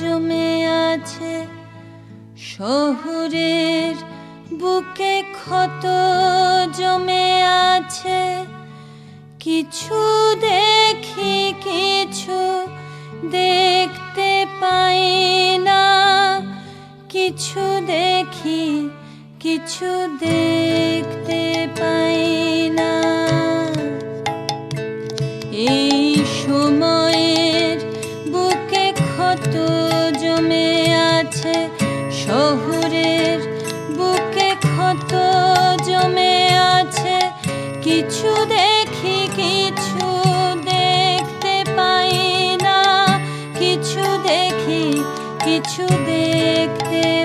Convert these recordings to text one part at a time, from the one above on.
জমে আছে শহরের বুকে ক্ষত জমে আছে কিছু দেখি, কিছু দেখতে পাই না। কিছু দেখি, কিছু দেখতে পাই জমে আছে শহুরের বুকে ক্ষত জমে আছে। কিছু দেখি, কিছু দেখতে পাই না। কিছু দেখি, কিছু দেখতে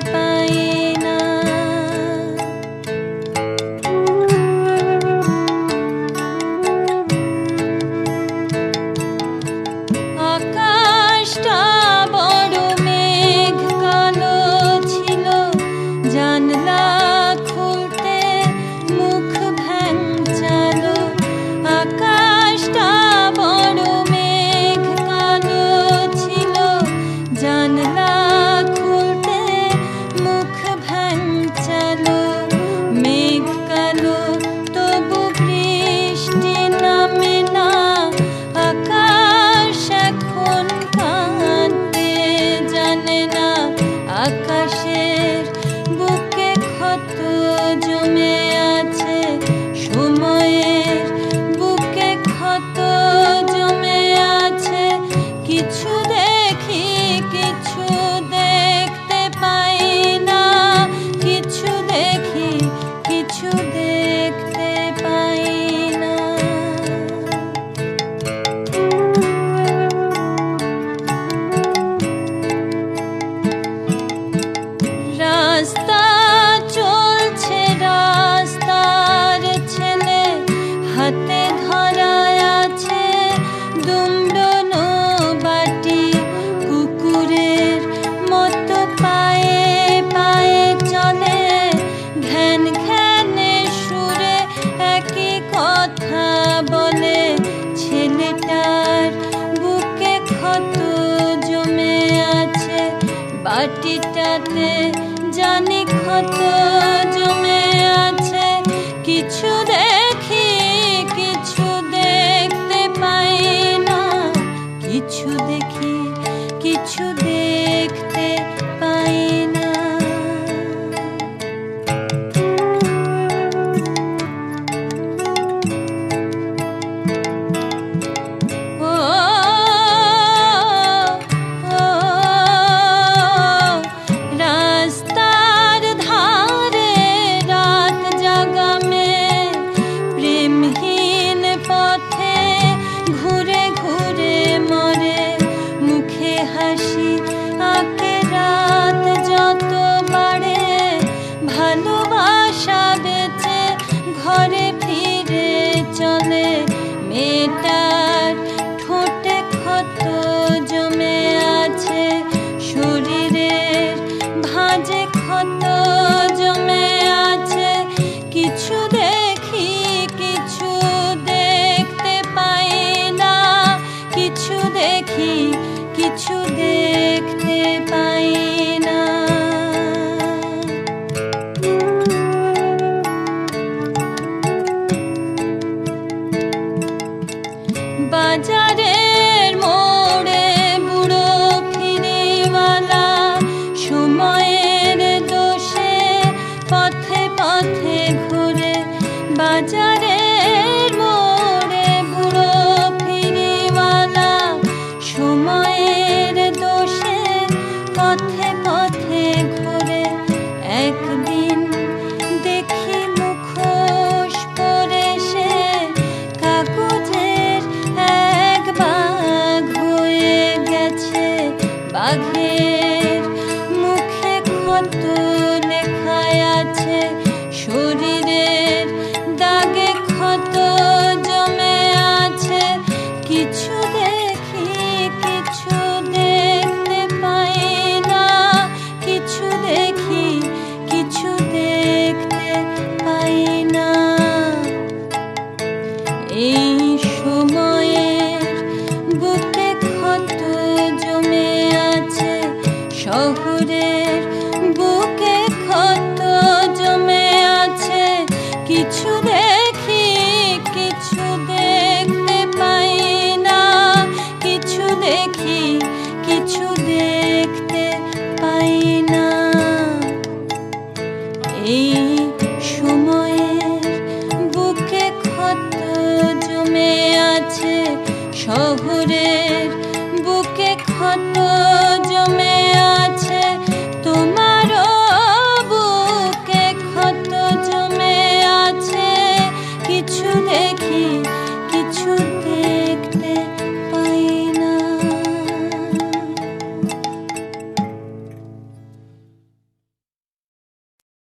বাটিটাতে জানি ক্ষত আছে। কিছু দেখি কিছু দেখতে পাই না। কিছু দেখি কিছু দেখতে পাই না। বাজারের বাজারের মোড়ে সময়ের দোষে পথে পথে ঘুরে একদিন দেখি সে এক হয়ে গেছে। বাঘের মুখে ক্ষত লেখায় আছে। শরীরের 你 শহরের বুকে ক্ষত জমে আছে তোমারও বুকে ক্ষত জমে আছে। কিছু দেখি কিছু